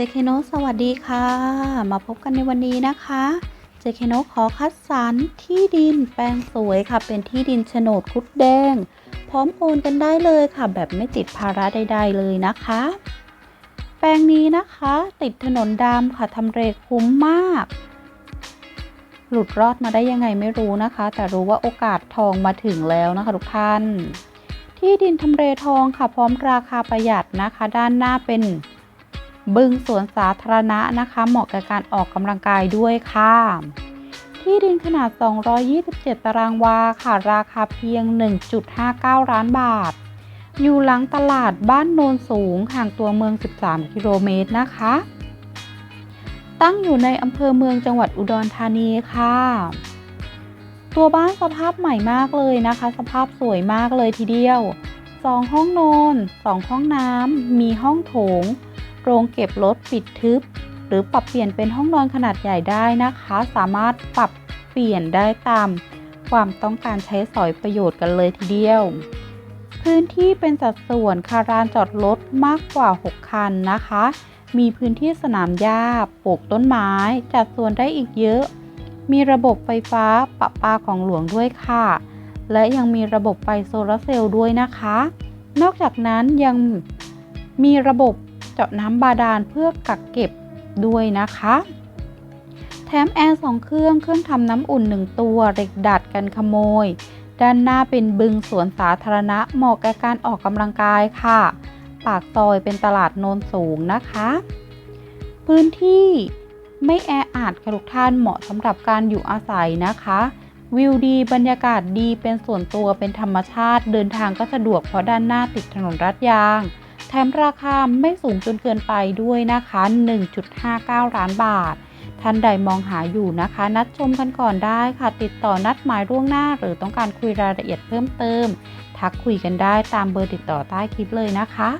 เจเคโนสวัสดีค่ะ มาพบกันในวันนี้นะคะเจเคโนขอคัดสรรที่ดินแปลงสวยค่ะ เป็นที่ดินโฉนดคุดแดง พร้อมโอนกันได้เลยค่ะ แบบไม่ติดภาระใด ๆ เลยนะคะ แปลงนี้นะคะ ติดถนนดำค่ะทำเลคุ้มมาก หลุดรอดมาได้ยังไงไม่รู้นะคะ แต่รู้ว่าโอกาสทองมาถึงแล้วนะคะทุกท่าน ที่ดินทำเลทองค่ะ พร้อมราคาประหยัดนะคะ ด้านหน้าเป็น บึงสวนสาธารณะนะคะ เหมาะกับการออกกำลังกายด้วยค่ะ ที่ดินขนาด 227 ตารางวาค่ะ ราคาเพียง 1.59 ล้านบาท อยู่หลังตลาดบ้านโนนสูงห่างตัวเมือง 13 กิโลเมตรนะคะ ตั้งอยู่ในอำเภอเมืองจังหวัดอุดรธานีค่ะ ตัวบ้านสภาพใหม่มากเลยนะคะ สภาพสวยมากเลยทีเดียว 2 ห้องนอน 2 ห้องน้ำ มีห้องโถง โรงเก็บรถปิดทึบ หรือปรับเปลี่ยนเป็นห้องนอนขนาดใหญ่ได้นะคะ สามารถปรับเปลี่ยนได้ตามความต้องการใช้สอยประโยชน์กันเลยทีเดียว พื้นที่เป็นสัดส่วนคารานจอดรถมากกว่า 6 คันนะคะ มีพื้นที่สนามหญ้าปลูกต้นไม้ จัดส่วนได้อีกเยอะ มีระบบไฟฟ้าประปาของหลวงด้วยค่ะ และยังมีระบบไฟโซลาร์เซลล์ด้วยนะคะ นอกจากนั้นยังมีระบบ เจาะน้ำบาดาลเพื่อกักเก็บด้วยนะคะ แถมแอร์สองเครื่องเครื่องทำน้ำอุ่นหนึ่งตัวเหล็กดัดกันขโมย ด้านหน้าเป็นบึงสวนสาธารณะเหมาะกับการออกกำลังกายค่ะ ปากซอยเป็นตลาดโนนสูงนะคะ พื้นที่ไม่แออัดค่ะทุกท่านเหมาะสำหรับการอยู่อาศัยนะคะ วิวดีบรรยากาศดีเป็นส่วนตัวเป็นธรรมชาติ เดินทางก็สะดวกเพราะด้านหน้าติดถนนรัดยาง แถมราคาไม่สูงจนเกินไปด้วยนะคะ 1.59 ล้านบาท ท่านใดมองหาอยู่นะคะ นัดชมกันก่อนได้ค่ะ ติดต่อนัดหมายล่วงหน้า หรือต้องการคุยรายละเอียดเพิ่มเติม ทักคุยกันได้ตามเบอร์ติดต่อใต้คลิปเลยนะคะ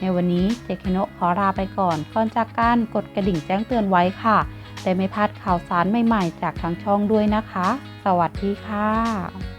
ในวันนี้เจคโนะขอลาไปก่อนก่อนจากการกดกระดิ่งแจ้งเตือนไว้ค่ะแต่ไม่พลาดข่าวสารใหม่ๆ จากทางช่องด้วยนะคะ สวัสดีค่ะ